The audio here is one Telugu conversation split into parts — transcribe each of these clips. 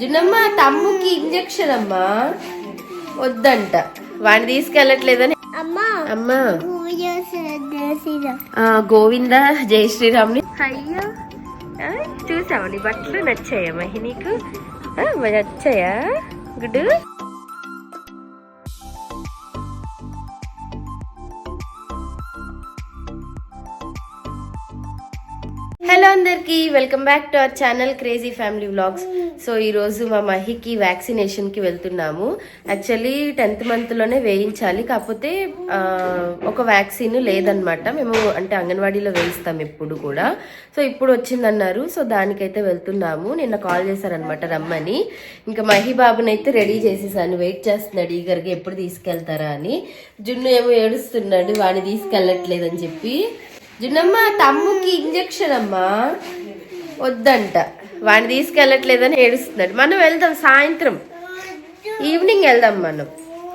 జున్నమ్మ తమ్ముకి ఇంజక్షన్ అమ్మా. వద్దంట. వాడిని తీసుకెళ్ళట్లేదని. అమ్మా గోవింద జై శ్రీరామ్ని. అయ్యో. ఆ, చూసావా నీ బట్టలు నచ్చాయా మహి నీకు? ఆ, మరి నచ్చాయా? గుడ్డు? అందరికి welcome back to our channel crazy family vlogs. So ఈరోజు మా మహికి వ్యాక్సినేషన్కి వెళ్తున్నాము. యాక్చువల్లీ టెన్త్ మంత్లోనే వేయించాలి. కాకపోతే ఒక వ్యాక్సిన్ లేదనమాట మేము అంటే అంగన్వాడీలో వేయిస్తాం ఎప్పుడు కూడా. సో ఇప్పుడు వచ్చిందన్నారు. సో దానికైతే వెళ్తున్నాము. నిన్న కాల్ చేశారనమాట రమ్మని. ఇంకా మహి బాబుని అయితే రెడీ చేసేసాను. వెయిట్ చేస్తున్నాడు. ఈగర్గా ఎప్పుడు తీసుకెళ్తారా అని. జున్ను ఏమో ఏడుస్తున్నాడు. వాడిని తీసుకెళ్ళట్లేదని చెప్పి. జున్నమ్మ తమ్ముకి ఇంజక్షన్ అమ్మా. వద్దంట. వాడిని తీసుకెళ్ళట్లేదని ఏడుస్తున్నాడు. మనం వెళ్దాం సాయంత్రం. ఈవినింగ్ వెళ్దాం మనం.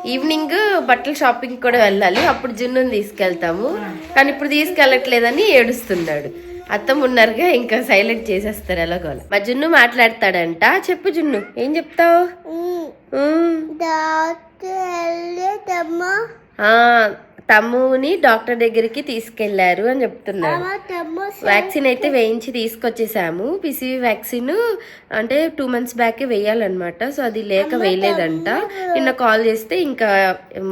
ఈవినింగ్ బట్టల షాపింగ్ కూడా వెళ్ళాలి. అప్పుడు జున్నుని తీసుకెళ్తాము. కానీ ఇప్పుడు తీసుకెళ్ళట్లేదని ఏడుస్తున్నాడు. అత్తమ్మ ఉన్నారుగా ఇంకా సైలెంట్ చేసేస్తారు ఎలాగోలా. మా జున్ను మాట్లాడతాడంట. చెప్పు జున్ను ఏం చెప్తావు. డాక్టర్ తమ్ముని డాక్టర్ దగ్గరికి తీసుకెళ్ళారు అని తమ్ము వ్యాక్సిన్ అయితే వేయించి తీసుకొచ్చేసాము. పిసివి వ్యాక్సిన్ అంటే టూ మంత్స్ బ్యాకే వేయాలన్నమాట. సో అది లేక వేయలేదంట. నిన్న కాల్ చేస్తే ఇంకా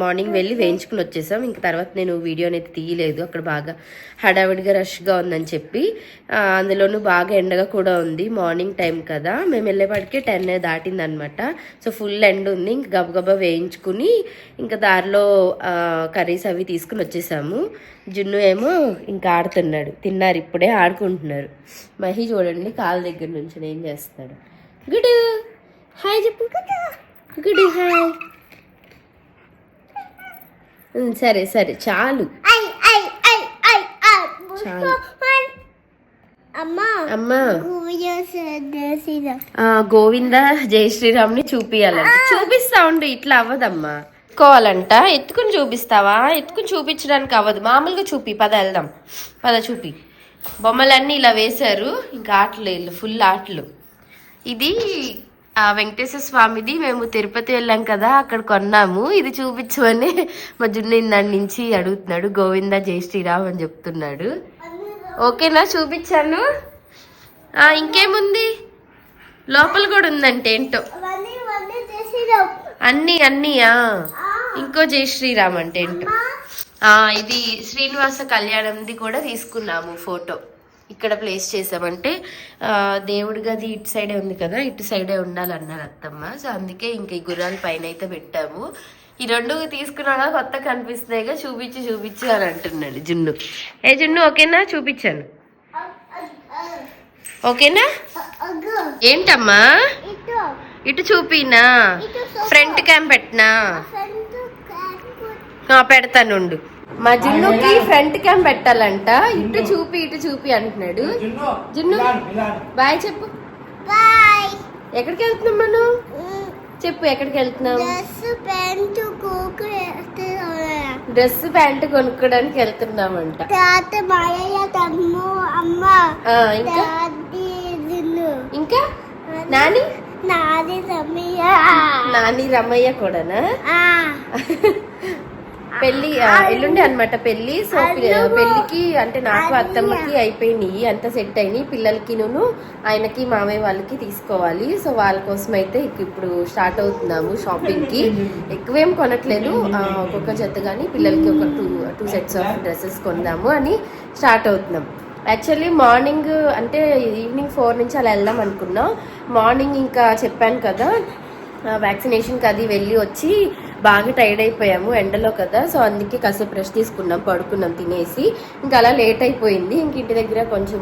మార్నింగ్ వెళ్ళి వేయించుకుని వచ్చేసాం ఇంకా తర్వాత నేను వీడియోని అయితే తీయలేదు. అక్కడ బాగా హడావిడిగా రష్గా ఉందని చెప్పి అందులోనూ బాగా ఎండగా కూడా ఉంది. మార్నింగ్ టైం కదా. మేము వెళ్ళేపాటికి టెన్ దాటింది అనమాట సో ఫుల్ ఎండ్ ఉంది. ఇంకా గబగబా వేయించుకుని ఇంకా దారిలో కర్రీస్ అవి తీసుకుని వచ్చేసాము. జున్ను ఏమో ఇంకా ఆడుతున్నాడు. తిన్నారు ఇప్పుడే ఆడుకుంటున్నారు. మహి చూడండి కాళ్ళ దగ్గర నుంచి ఏం చేస్తాడు గుడు. హాయ్ చెప్పు. గుడు హాయ్. సరే సరే చాలు. ఐ ఐ ఐ ఐ ఐ చాలు. గోవింద జై శ్రీరామ్ని చూపియాలంట. చూపిస్తా ఉండు ఇట్లా అవ్వదమ్మా. ఎత్తుకోవాలంట. ఎత్తుకుని చూపిస్తావా? ఎత్తుకుని చూపించడానికి అవ్వదు. మామూలుగా చూపి. పద వెళ్దాం. పద చూపి. బొమ్మలన్నీ ఇలా వేశారు. ఇంకా ఆటలు వీళ్ళు ఫుల్ ఆటలు. ఇది ఆ వెంకటేశ్వర స్వామిది. మేము తిరుపతి వెళ్ళాం కదా అక్కడ కొన్నాము. ఇది చూపించమని మా జున్ను ఇందాడి నుంచి అడుగుతున్నాడు. గోవింద జై శ్రీరామ్ అని చెప్తున్నాడు. ఓకేనా? చూపించాను. ఇంకేముంది? లోపల కూడా ఉందంటే ఏంటో. అన్ని అన్నీయా ఇంకో జై శ్రీరామ్ అంటే ఇది శ్రీనివాస కళ్యాణంది కూడా తీసుకున్నాము ఫోటో. ఇక్కడ ప్లేస్ చేసామంటే దేవుడి గది ఇటు సైడే ఉంది కదా ఇటు సైడే ఉండాలన్నారు అత్తమ్మ. సో అందుకే ఇంక ఈ గుర్రాల పైన అయితే పెట్టాము. ఈ రెండు తీసుకున్నాగా కొత్త కనిపిస్తున్నాయిగా చూపించి చూపించు అని అంటున్నాడు జున్ను. ఏ జున్ను ఓకేనా? చూపించాను. ఓకేనా? ఏంటమ్మా? ఇటు చూపినా. ఫ్రంట్ క్యామ్ పెట్టినా? పెడతానుండు. మా జున్నుకి ఫ్రంట్ క్యామ్ పెట్టాలంట. ఇటు చూపి ఇటు చూపి అంటున్నాడు. జున్ను. బాయ్ చెప్పు. బాయ్. ఎక్కడికి వెళ్తున్నాం మనం? చెప్పు ఎక్కడికి వెళ్తున్నాం? డ్రెస్ ప్యాంటు కోకు డ్రెస్ ప్యాంట్ కొనుక్కోడానికి వెళ్తున్నామంట. ఇంకా? ఇంకా? నాని? నాది తమ్మియ నాని రమయ్య కూడానా? పెళ్ళి ఆ, ఎల్లుండి అన్నమాట పెళ్ళి సో పి- పెళ్ళికి అంటే నాకు అత్తమ్మకి అయిపోయినాయి. అంత సెట్ అయినాయి. పిల్లలకి నువ్వు ఆయనకి మామయ్య వాళ్ళకి తీసుకోవాలి. సో వాళ్ళ కోసం అయితే ఇప్పుడు స్టార్ట్ అవుతున్నాము షాపింగ్కి ఎక్కువేం కొనట్లేదు. ఒక్కొక్క జత కానీ పిల్లలకి ఒక two two sets of dresses కొందాము అని స్టార్ట్ అవుతున్నాం. యాక్చువల్లీ మార్నింగ్ అంటే ఈవినింగ్ ఫోర్ నుంచి అలా వెళ్దాం అనుకున్నాం. మార్నింగ్ ఇంకా చెప్పాను కదా వ్యాక్సినేషన్కి అది వెళ్ళి వచ్చి బాగా టైర్డ్ అయిపోయాము ఎండలో కదా సో అందుకే కాసేపు రెస్ట్ తీసుకున్నాం పడుకున్నాం తినేసి. ఇంకా అలా లేట్ అయిపోయింది. ఇంక ఇంటి దగ్గర కొంచెం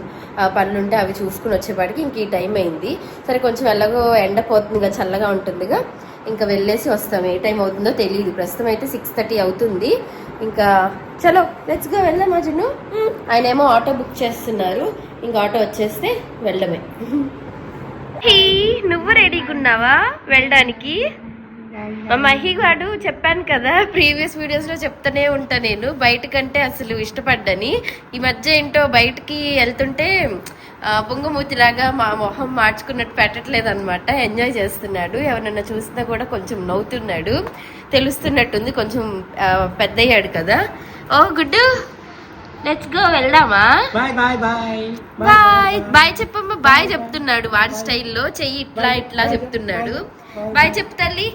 పనులుంటే అవి చూసుకుని వచ్చేపాటికి ఇంక ఈ టైం అయింది. సరే కొంచెం ఎలాగో ఎండ పోతుంది చల్లగా ఉంటుందిగా. ఇంకా వెళ్ళేసి వస్తాం. ఏ టైం అవుతుందో తెలియదు ప్రస్తుతం అయితే సిక్స్ థర్టీ అవుతుంది. ఇంకా చలో లెట్స్గా వెళ్దాం అజును ఆయన ఏమో ఆటో బుక్ చేస్తున్నారు. ఇంకా ఆటో వచ్చేస్తే వెళ్ళడమే. నువ్వు రెడీగా ఉన్నావా? వెళ్ళడానికి? మా మహి గాడు చెప్పాను కదా ప్రీవియస్ వీడియోస్లో చెప్తానే ఉంటా నేను. బయటకంటే అసలు ఇష్టపడ్డని. ఈ మధ్య ఏంటో బయటకి వెళ్తుంటే పొంగుమూతిలాగా మా మొహం మార్చుకున్నట్టు పెట్టట్లేదు అనమాట ఎంజాయ్ చేస్తున్నాడు. ఎవరన్నా చూసినా కూడా కొంచెం నవ్వుతున్నాడు. తెలుస్తున్నట్టుంది. కొంచెం పెద్దయ్యాడు కదా. ఓ గుడ్డు లెట్స్ గో వెళ్దామా? Bye bye bye. Bye. Bye చెప్పమ్మా బాయ్ చెప్తున్నాడు. వాడి స్టైల్లో చెయ్యి ఇట్లా ఇట్లా చెప్తున్నాడు. బాయ్ చెప్పు తల్లి.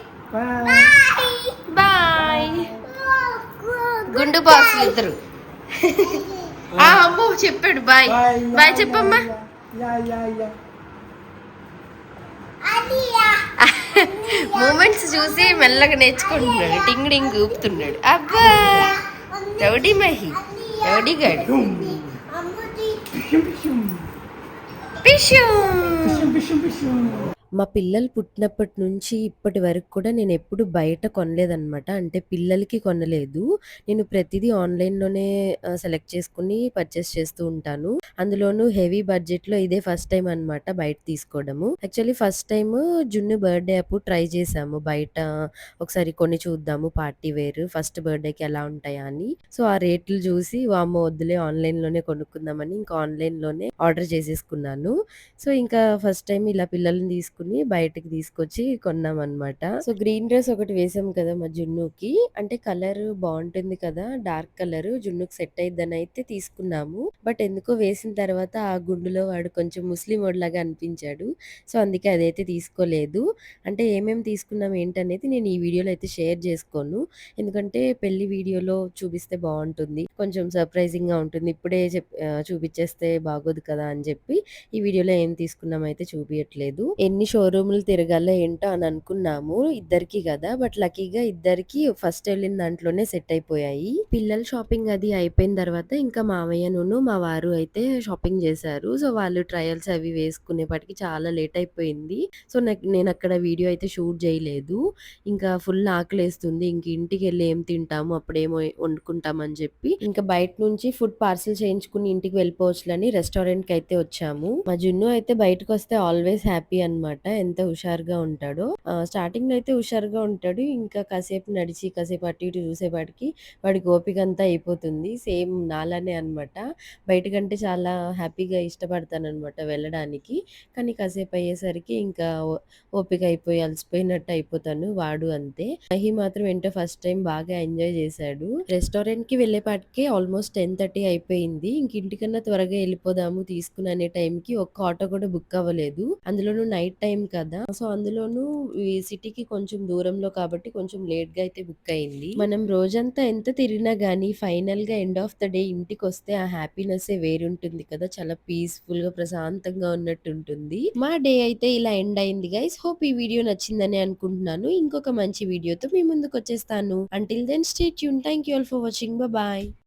బాయ్ గుండు బాస్ ఇద్దరు. ఆ. అమ్మో చెప్పాడు. బాయ్ బాయ్ చెప్పమ్మా. యా యా యా మూమెంట్స్ చూసి మెల్లగా నేర్చుకుంటున్నాడు. టింగ్ టింగ్ ఊపుతున్నాడు. అబ్బా! రౌడీ మహి. రౌడీ గాడు. పిషు పిషం పిషం పిషం మా పిల్లలు పుట్టినప్పటి నుంచి ఇప్పటి వరకు కూడా నేను ఎప్పుడు బయట కొనలేదన్నమాట. అంటే పిల్లలకి కొనలేదు. నేను ప్రతిదీ ఆన్లైన్లోనే సెలెక్ట్ చేసుకుని పర్చేస్ చేస్తూ ఉంటాను. అందులోనూ హెవీ బడ్జెట్లో ఇదే ఫస్ట్ టైం అన్నమాట బయట తీసుకోవడము. యాక్చువల్లీ ఫస్ట్ టైం జున్ను బర్త్డే అప్పుడు ట్రై చేసాము. బయట ఒకసారి కొన్ని చూద్దాము పార్టీ వేర్ ఫస్ట్ బర్త్డేకి ఎలా ఉంటాయా అని. సో ఆ రేట్లు చూసి వామ్మ వద్దులే ఆన్లైన్లోనే కొనుక్కుందామని ఇంకా ఆన్లైన్లోనే ఆర్డర్ చేసేసుకున్నాను. సో ఇంకా ఫస్ట్ టైం ఇలా పిల్లల్ని తీసుకుని బయటకి తీసుకొచ్చి కొన్నాం అనమాట సో గ్రీన్ డ్రెస్ ఒకటి వేసాం కదా మా జున్నుకి. అంటే కలర్ బాగుంటుంది కదా డార్క్ కలర్ జున్నుకి సెట్ అయిద్దని అయితే తీసుకున్నాము. బట్ ఎందుకో వేసిన తర్వాత ఆ గుండులో వాడు కొంచెం ముస్లిం లాగా అనిపించాడు. సో అందుకే అదైతే తీసుకోలేదు. అంటే ఏమేమి తీసుకున్నాం ఏంటనేది నేను ఈ వీడియోలో అయితే షేర్ చేసుకోను. ఎందుకంటే పెళ్ళి వీడియోలో చూపిస్తే బాగుంటుంది. కొంచెం సర్ప్రైజింగ్గా ఉంటుంది. ఇప్పుడే చూపించేస్తే బాగోదు కదా అని చెప్పి ఈ వీడియోలో ఏం తీసుకున్నాం అయితే చూపించట్లేదు ఎన్ని షోరూమ్లు తిరగాలో ఏంటో అని అనుకున్నాము ఇద్దరికి కదా బట్ లక్కీగా ఇద్దరికి ఫస్ట్ వెళ్ళిన దాంట్లోనే సెట్ అయిపోయాయి. పిల్లల షాపింగ్ అది అయిపోయిన తర్వాత ఇంకా మామయ్యను మా వారు అయితే షాపింగ్ చేశారు. సో వాళ్ళు ట్రయల్స్ అవి వేసుకునేపటికి చాలా లేట్ అయిపోయింది. సో నాకు నేను అక్కడ వీడియో అయితే షూట్ చేయలేదు. ఇంకా ఫుల్ ఆకలేస్తుంది. ఇంక ఇంటికి వెళ్ళి ఏం తింటాము అప్పుడేమో వండుకుంటామని చెప్పి ఇంకా బయట నుంచి ఫుడ్ పార్సల్ చేయించుకుని ఇంటికి వెళ్ళిపోవచ్చులని రెస్టారెంట్కి అయితే వచ్చాము. మా జున్ను అయితే బయటకు వస్తే ఆల్వేస్ హ్యాపీ అనమాట ఎంత హుషారుగా ఉంటాడో. స్టార్టింగ్లో అయితే హుషారుగా ఉంటాడు. ఇంకా కాసేపు నడిచి కాసేపు అటు ఇటు చూసేపాటికి వాడి గోపిక అంతా అయిపోతుంది. సేమ్ నాలానే అనమాట బయటకంటే చాలా హ్యాపీగా ఇష్టపడతాను అనమాట వెళ్ళడానికి. కానీ కాసేపు అయ్యేసరికి ఇంకా ఓపిక అయిపోయి అలసిపోయినట్టు అయిపోతాను వాడు అంతే. మహి మాత్రం ఏంటో ఫస్ట్ టైం బాగా ఎంజాయ్ చేశాడు. రెస్టారెంట్కి వెళ్ళేపాటికే ఆల్మోస్ట్ టెన్ థర్టీ అయిపోయింది. ఇంక ఇంటికన్నా త్వరగా వెళ్ళిపోదాము తీసుకుని అనే టైం కి ఒక్క ఆటో కూడా బుక్ అవ్వలేదు. అందులోనూ నైట్ టైం కదా! సో అందులోనూ ఈ సిటీకి కొంచెం దూరంలో కాబట్టి కొంచెం లేట్గా అయితే బుక్ అయింది. మనం రోజంతా ఎంత తిరిగినా గానీ ఫైనల్గా ఎండ్ ఆఫ్ ద డే ఇంటికి వస్తే ఆ హ్యాపీనెస్ వేరుంటుంది కదా! చాలా పీస్ఫుల్గా ప్రశాంతంగా ఉన్నట్టు ఉంటుంది మా డే అయితే ఇలా ఎండ్ అయింది గైస్. హోప్ ఈ వీడియో నచ్చిందని అనుకుంటున్నాను. ఇంకొక మంచి వీడియోతో మీ ముందుకు వచ్చేస్తాను until then stay Yoon thank you all for watching bye